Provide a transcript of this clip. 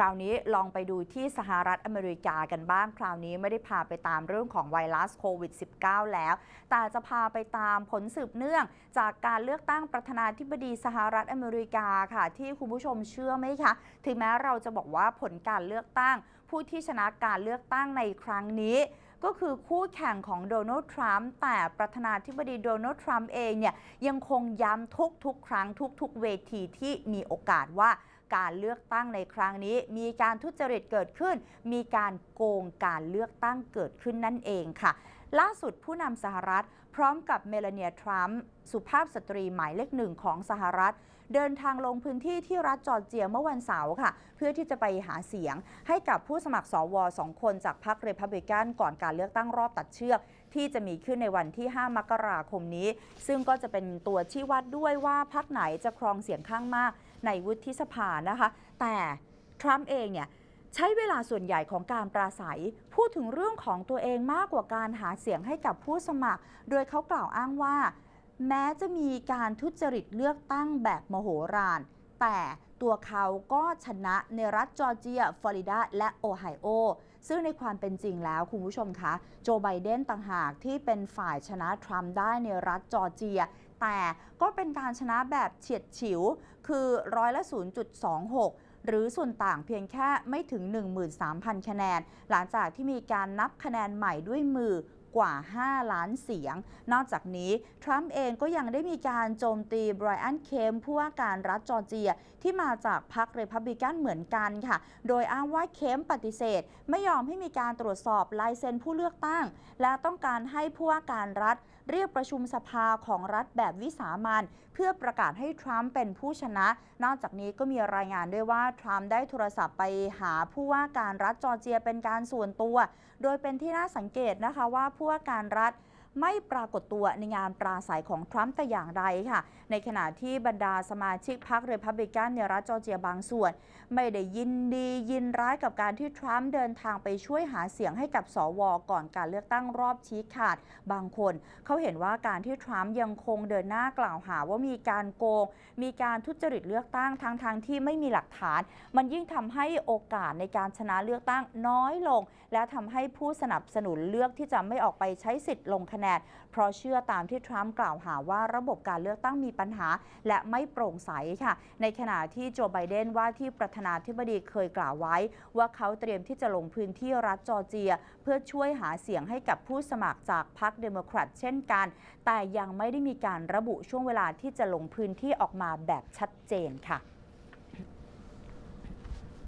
ราวนี้ลองไปดูที่สหรัฐอเมริกากันบ้าง คราวนี้ไม่ได้พาไปตามเรื่องของไวรัสโควิด -19 แล้ว แต่จะพาไปตามผลสืบเนื่อง จากการเลือกตั้งประธานาธิบดีสหรัฐอเมริกาค่ะ ที่คุณผู้ชมเชื่อไหมคะ ถึงแม้เราจะบอกว่าผลการเลือกตั้ง ผู้ที่ชนะการเลือกตั้งในครั้งนี้ก็คือคู่แข่งของโดนัลด์ทรัมป์แต่ประธานาธิบดีโดนัลด์ทรัมป์เองเนี่ยยังคงย้ำทุกๆ ครั้งทุก ๆ เวทีที่มีโอกาสว่า การเลือกตั้งในครั้งนี้ มีการทุจริตเกิดขึ้น มีการโกงการเลือกตั้งเกิดขึ้นนั่นเองค่ะ ล่าสุดผู้นำสหรัฐ พร้อมกับเมลาเนียทรัมป์สุภาพสตรีหมายเลขหนึ่งของสหรัฐ เดินทางลงพื้นที่ที่รัฐจอร์เจียเมื่อวันเสาร์ค่ะ เพื่อที่จะไปหาเสียงให้กับผู้สมัครสวสองคนจากพรรคเรพับลิกันก่อนการเลือกตั้งรอบตัดเชือก ที่จะมีขึ้นในวันที่ 5 มกราคมนี้ ซึ่งก็จะเป็นตัวชี้วัดด้วยว่าพรรคไหนจะครองเสียงข้างมากในวุฒิสภานะคะ แต่ทรัมป์เองเนี่ย ใช้เวลาส่วนใหญ่ของการปราศัย พูดถึงเรื่องของตัวเองมากกว่าการหาเสียงให้กับผู้สมัคร โดยเขากล่าวอ้างว่า แม้จะมีการทุจริตเลือกตั้งแบบมโหฬารแต่ตัวเขาก็ชนะในรัฐจอร์เจีย ฟลอริดา และโอไฮโอ ซึ่งในความเป็นจริงแล้วคุณผู้ชมคะ โจไบเดนต่างหากที่เป็นฝ่ายชนะทรัมป์ได้ในรัฐจอร์เจีย แต่ก็เป็นการชนะแบบเฉียดฉิว คือร้อยละ 0.26 หรือส่วนต่างเพียงแค่ไม่ถึง 13,000 คะแนน หลังจากที่มีการนับคะแนนใหม่ด้วยมือกว่า 5 ล้านเสียง นอกจากนี้ ทรัมป์เองก็ยังได้มีการโจมตีไบรอัน เคมผู้ว่าการรัฐจอร์เจีย ที่มาจากพรรคเรพับลิกันเหมือนกันค่ะ โดยอ้างว่าเคมปฏิเสธ ไม่ยอมให้มีการตรวจสอบลายเซ็นผู้เลือกตั้ง และต้องการให้ผู้ว่าการรัฐ เรียกประชุมสภาของรัฐแบบวิสามันเพื่อประกาศให้ทรัมป์เป็นผู้ชนะ นอกจากนี้ก็มีรายงานด้วยว่า ทรัมป์ได้โทรศัพท์ไปหาผู้ว่าการรัฐจอร์เจียเป็นการส่วนตัว โดยเป็นที่น่าสังเกตนะคะว่าผู้ว่าการรัฐ ไม่ปรากฏตัวในงานปราศัยของทรัมป์แต่อย่างใดค่ะ ในขณะที่บรรดาสมาชิกพรรคเรพับลิกันในรัฐจอร์เจียบางส่วน ไม่ได้ยินดียินร้ายกับการที่ทรัมป์เดินทางไปช่วยหาเสียงให้กับสวก่อนการเลือกตั้งรอบชี้ขาด บางคนเขาเห็นว่าการที่ทรัมป์ยังคงเดินหน้ากล่าวหาว่ามีการโกง มีการทุจริตเลือกตั้งทั้งทางที่ไม่มีหลักฐาน มันยิ่งทำให้โอกาสในการชนะเลือกตั้งน้อยลง และทำให้ผู้สนับสนุนเลือกที่จะไม่ออกไปใช้สิทธิ์ลงคะแนน เพราะเชื่อตามที่ทรัมป์กล่าวหาว่าระบบการเลือกตั้งมีปัญหา และไม่โปร่งใสค่ะ ในขณะที่โจไบเดนว่าที่ประธานาธิบดีเคยกล่าวไว้ ว่าเขาเตรียมที่จะลงพื้นที่รัฐจอร์เจีย เพื่อช่วยหาเสียงให้กับผู้สมัครจากพรรคเดโมแครตเช่นกัน แต่ยังไม่ได้มีการระบุช่วงเวลาที่จะลงพื้นที่ออกมาแบบชัดเจนค่ะ